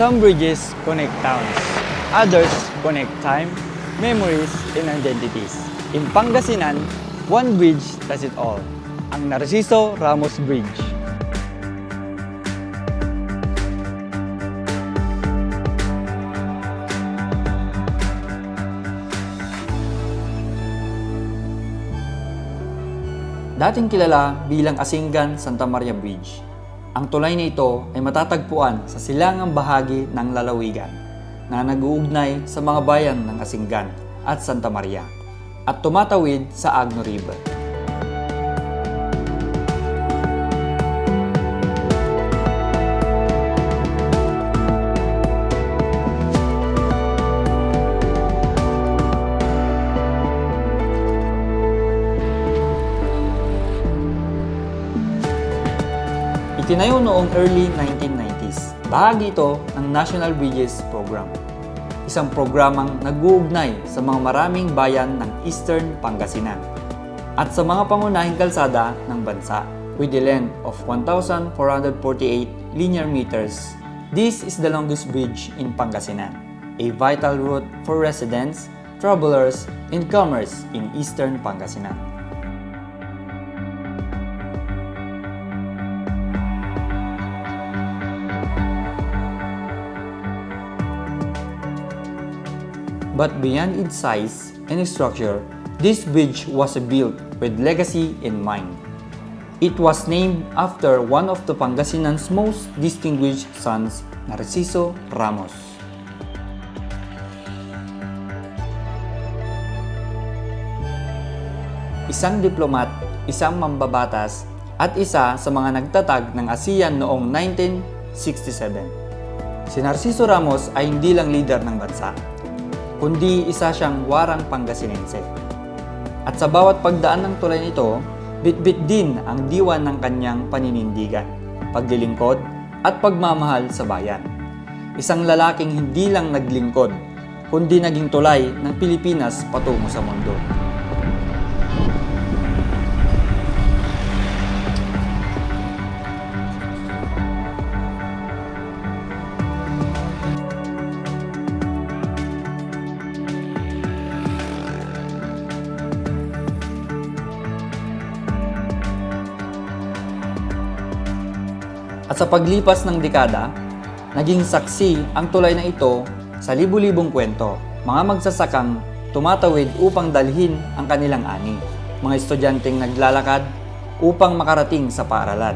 Some bridges connect towns, others connect time, memories, and identities. In Pangasinan, one bridge does it all. Ang Narciso Ramos Bridge. Dating kilala bilang Asingan Santa Maria Bridge, ang tulay na ito ay matatagpuan sa silangang bahagi ng lalawigan na nag-uugnay sa mga bayan ng Asingan at Santa Maria at tumatawid sa Agno River. Itinayo noong early 1990s. Bahagi ito ng National Bridges Program. Isang programang nag-uugnay sa mga maraming bayan ng Eastern Pangasinan at sa mga pangunahing kalsada ng bansa with a length of 1,448 linear meters. This is the longest bridge in Pangasinan, a vital route for residents, travelers, and commerce in Eastern Pangasinan. But beyond its size and structure, this bridge was built with legacy in mind. It was named after one of the Pangasinan's most distinguished sons, Narciso Ramos. Isang diplomat, isang mambabatas, at isa sa mga nagtatag ng ASEAN noong 1967. Si Narciso Ramos ay hindi lang leader ng bansa, kundi isa siyang warang Pangasinense. At sa bawat pagdaan ng tulay nito, bitbit din ang diwan ng kanyang paninindigan, paglilingkod at pagmamahal sa bayan. Isang lalaking hindi lang naglingkod, kundi naging tulay ng Pilipinas patungo sa mundo. At sa paglipas ng dekada, naging saksi ang tulay na ito sa libu-libong kwento. Mga magsasakang tumatawid upang dalhin ang kanilang ani. Mga estudyanteng naglalakad upang makarating sa paaralan.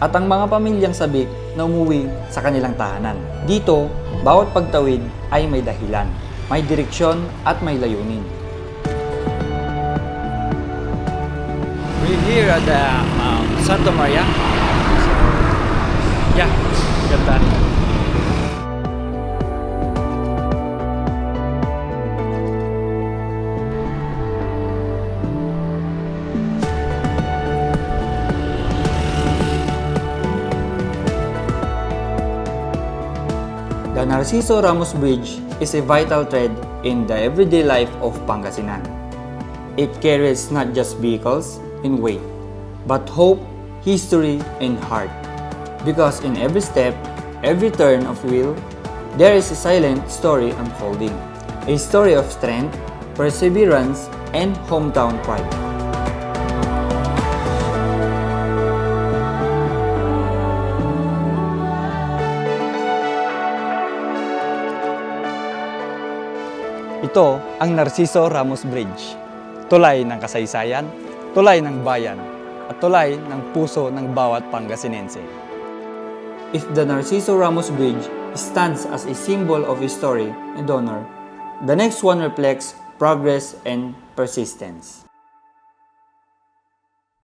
At ang mga pamilyang sabik na umuwi sa kanilang tahanan. Dito, bawat pagtawid ay may dahilan, may direksyon at may layunin. We're here at the um, Santa Maria. Yeah, ganda. The Narciso Ramos Bridge is a vital thread in the everyday life of Pangasinan. It carries not just vehicles and weight, but hope, history, and heart. Because in every step, every turn of wheel, there is a silent story unfolding. A story of strength, perseverance, and hometown pride. Ito ang Narciso Ramos Bridge. Tulay ng kasaysayan, tulay ng bayan, at tulay ng puso ng bawat Pangasinense. If the Narciso Ramos Bridge stands as a symbol of history and honor, the next one reflects progress and persistence.